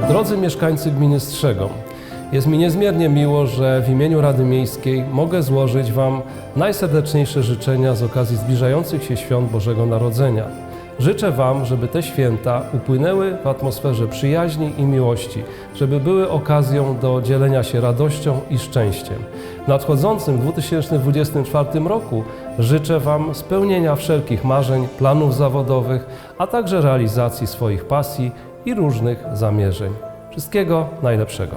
Drodzy mieszkańcy gminy Strzegom, jest mi niezmiernie miło, że w imieniu Rady Miejskiej mogę złożyć Wam najserdeczniejsze życzenia z okazji zbliżających się świąt Bożego Narodzenia. Życzę Wam, żeby te święta upłynęły w atmosferze przyjaźni i miłości, żeby były okazją do dzielenia się radością i szczęściem. W nadchodzącym 2024 roku życzę Wam spełnienia wszelkich marzeń, planów zawodowych, a także realizacji swoich pasji i różnych zamierzeń. Wszystkiego najlepszego.